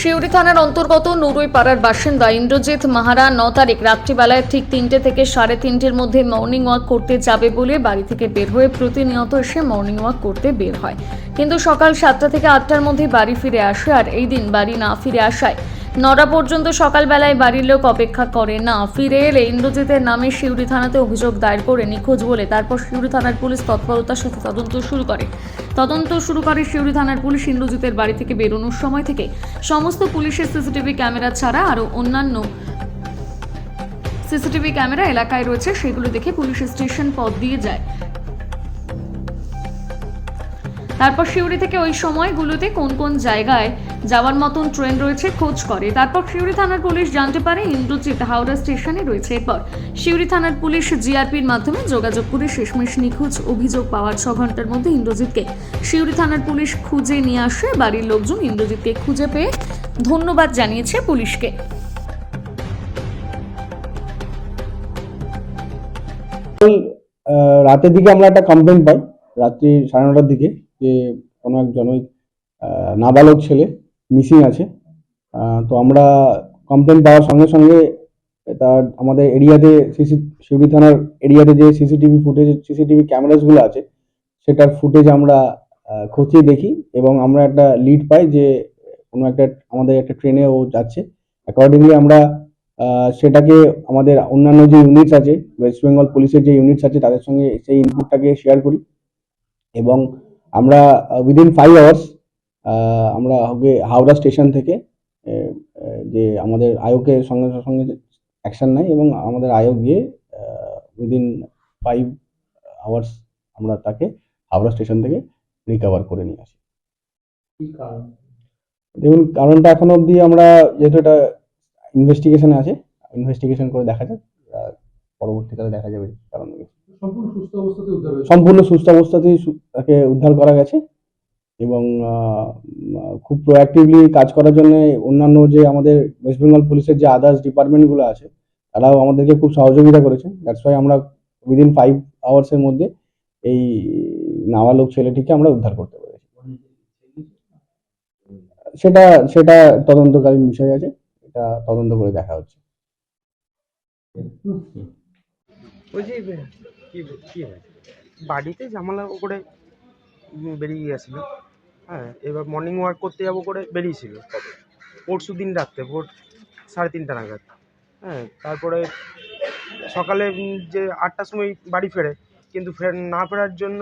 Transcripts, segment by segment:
শিউরি থানার অন্তর্গত নুরুই পাড়ার বাসিন্দা ইন্দ্রজিৎ মাহারা ন তারিখ রাত্রিবেলায় ঠিক তিনটে থেকে সাড়ে তিনটের মধ্যে মর্নিং ওয়াক করতে যাবে বলে বাড়ি থেকে বের হয়ে প্রতিনিয়ত এসে মর্নিং ওয়াক করতে বের হয়। কিন্তু সকাল সাতটা থেকে আটটার মধ্যে বাড়ি ফিরে আসে আর এই দিন বাড়ি না ফিরে আসায় নটা পর্যন্ত সকালবেলায় বাড়ির লোক অপেক্ষা করে না। ফিরে এলে ইন্দ্রজিতের নামে শিউরি থানাতে অভিযোগ দায়ের করে নিখোঁজ বলে তারপর শিউরি থানার পুলিশ তৎপরতার সাথে তদন্ত শুরু করে। তদন্ত শুরু করে শিউরি থানার পুলিশ ইন্দ্রজিতের বাড়ি থেকে বেরোনোর সময় থেকে। সমস্ত পুলিশের সিসিটিভি ক্যামেরা ছাড়া আরও অন্যান্য সিসিটিভি ক্যামেরা এলাকায় রয়েছে, সেগুলো দেখে পুলিশ স্টেশন পথ দিয়ে যায়। তারপর শিউরি থেকে ওই সময়গুলোতে কোন কোন জায়গায় যাওয়ার মতন ট্রেন রয়েছে খোঁজ করে। তারপর শিউরি থানার পুলিশ জানতে পারে ইন্দ্রজিৎ হাওড়া স্টেশনে রয়েছে। এরপর শিউরি থানার পুলিশ জিআরপির মাধ্যমে যোগাযোগ করে শেষমেশ নিখোঁজ অভিযোগ পাওয়ার ছ ঘণ্টার মধ্যে ইন্দ্রজিৎকে শিউরি থানার পুলিশ খুঁজে নিয়ে আসে। বাড়ির লোকজন ইন্দ্রজিৎকে খুঁজে পেয়ে ধন্যবাদ জানিয়েছে পুলিশকে। রাতের দিকে আমরা একটা কমপ্লেন পাই, রাত্রি সাড়ে নটার দিকে। যে কোনো এক জনৈক নাবালক ছেলে মিসিং আছে। তো আমরা কমপ্লেন পাওয়ার সঙ্গে সঙ্গে তার আমাদের এরিয়াতে সিসি, শিউরি থানার এরিয়াতে যে সিসিটিভি ফুটেজ সিসিটিভি ক্যামেরাসগুলো আছে, সেটার ফুটেজ আমরা খতিয়ে দেখি এবং আমরা একটা লিড পাই যে কোনো একটা, আমাদের একটা ট্রেনে ও যাচ্ছে। অ্যাকর্ডিংলি আমরা সেটাকে আমাদের অন্যান্য যে ইউনিটস আছে ওয়েস্ট বেঙ্গল পুলিশের যে ইউনিটস আছে, তাদের সঙ্গে সেই ইনপুটটাকে শেয়ার করি এবং আমরা উইদিন ফাইভ আওয়ার্স আমরা ওকে হাওড়া স্টেশন থেকে যে আমাদের আয়োগের সঙ্গে সঙ্গে অ্যাকশন নেয় এবং আমাদের আয়োগ গিয়ে উইদিন ফাইভ আওয়ার্স আমরা তাকে হাওড়া স্টেশন থেকে রিকভার করে নিয়ে আসি দেখুন কারণটা এখনও অবধি আমরা যেহেতু এটা ইনভেস্টিগেশনে আছে ইনভেস্টিগেশন করে দেখা যাক পরবর্তীকালে দেখা যাবে কারণ। সম্পূর্ণ সুস্থ অবস্থাতে উদ্ধার হয়েছে। সম্পূর্ণ সুস্থ অবস্থাতেই সু- তাকে উদ্ধার করা গেছে এবং খুব প্রোঅ্যাক্টিভলি কাজ করার জন্য অন্যান্য যে আমাদের ওয়েস্ট বেঙ্গল পুলিশের যে আদার্স ডিপার্টমেন্টগুলো আছে তারাও আমাদেরকে খুব সহযোগিতা করেছে দ্যাটস ওয়াই আমরা উইদিন ফাইভ আওয়ার্সের মধ্যে এই নাবালক ছেলেটিকে আমরা উদ্ধার করতে পেরেছি। সেটা সেটা তদন্তকালীন বিষয় আছে। এটা তদন্ত করে দেখা হচ্ছে। কি কি হয়েছে বাড়িতে জামালা করে বেরিয়ে গেছিল। হ্যাঁ এবার মর্নিং ওয়াক করতে যাব করে বেরিয়েছিল। পরশু দিন রাত্রে, ভোর সাড়ে তিনটা নাগাদ। হ্যাঁ তারপরে সকালে যে আটটার সময় বাড়ি ফেরে, কিন্তু ফের না ফেরার জন্য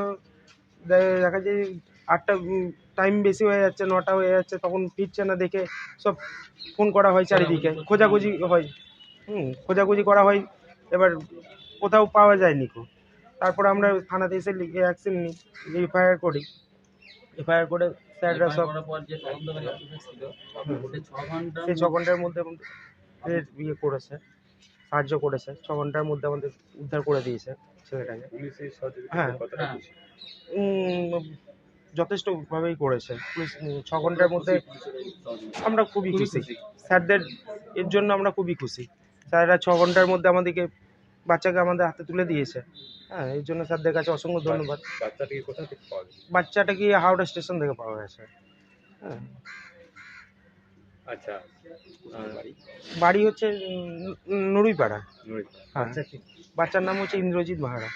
দেখা যায় আটটা টাইম বেশি হয়ে যাচ্ছে, নটা হয়ে যাচ্ছে, তখন ফিরছে না দেখে সব ফোন করা হয় চারিদিকে। খোঁজাখুঁজি হয়। হুম, খোঁজাখুঁজি করা হয়। এবার কোথাও পাওয়া যায়নি কো তারপর আমরা থানাতে এসে লিখে অ্যাকশন নিই এফআইআর করি। এফআইআর করে স্যাররা সব সেই ছ ঘণ্টার মধ্যে আমাদের ইয়ে করেছে সাহায্য করেছে। ছ ঘণ্টার মধ্যে আমাদের উদ্ধার করে দিয়েছে ছেলেটাকে। হ্যাঁ। উম, যথেষ্টভাবেই করেছে। পুলিশ ছ ঘণ্টার মধ্যে আমরা খুবই খুশি। স্যারদের এর জন্য আমরা খুবই খুশি। স্যাররা ছ ঘণ্টার মধ্যে আমাদেরকে বাচ্চাকে আমাদের হাতে তুলে দিয়েছে। হ্যাঁ এই জন্য স্যারদের কাছে অসংখ্য ধন্যবাদ। বাচ্চাটিকে কোথা থেকে পাওয়া গেছে? বাচ্চাটাকে হাওড়া স্টেশন থেকে পাওয়া গেছে। হ্যাঁ। আচ্ছা বাড়ি? হচ্ছে নুরুইপাড়া হ্যাঁ। আচ্ছা বাচ্চার নাম হচ্ছে ইন্দ্রজিৎ মাহারা।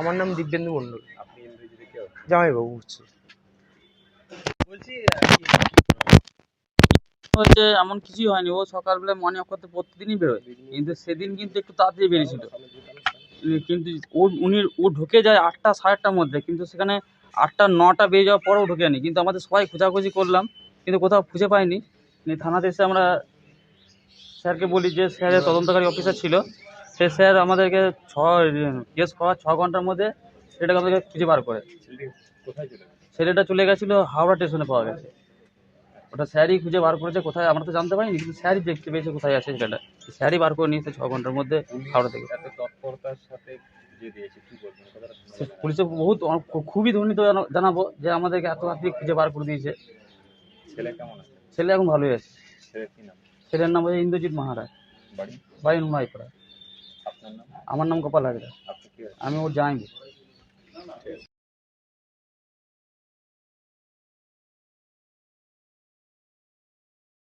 আমার নাম দিব্যেন্দু মণ্ডল। কেউ জামাইবাবু হচ্ছে বলছি হচ্ছে এমন কিছুই হয়নি। ও সকালবেলা মর্নিং ওয়াক করতে প্রতিদিনই বেরোয়। কিন্তু সেদিন কিন্তু একটু তাড়াতাড়ি বেরিয়েছিল। কিন্তু ও উনি ও ঢুকে যায় আটটা সাড়ে আটটার মধ্যে। কিন্তু সেখানে আটটা নটা বেজে যাওয়ার পরেও ঢুকে নি কিন্তু আমাদের সবাই খোঁজাখুঁজি করলাম কিন্তু কোথাও খুঁজে পাইনি। থানাতে এসে আমরা স্যারকে বলি যে স্যারের তদন্তকারী অফিসার ছিল। সে স্যার আমাদেরকে ছ কেস করার ছ ঘণ্টার মধ্যে সেটাকে আমাদেরকে খুঁজে বার করে। ছেলেটা চলে গেছিল হাওড়া স্টেশনে পাওয়া গেছে। ওটা স্যারই খুঁজে বার করেছে কোথায় আমরা তো জানতে পারিনি কিন্তু স্যারই দেখতে পেয়েছে কোথায় আছে ছেলেটা স্যারই বার করে নিয়েছে ছ ঘণ্টার মধ্যে হাওড়া থেকে। তৎপরতার সাথে পুলিশে বহুত খুবই জানা- জানাব যে আমাদেরকে এত রাত্রি খুঁজে বার করে দিয়েছে। ছেলে কেমন আছে? ছেলে এখন ভালোই আছে। ছেলের নাম? হচ্ছে ইন্দ্রজিৎ মাহারাজ বাড়ি? বাড়ি নুমাইপাড়া। আমার নাম গোপাল হাজরা। আমি ওর যাইনি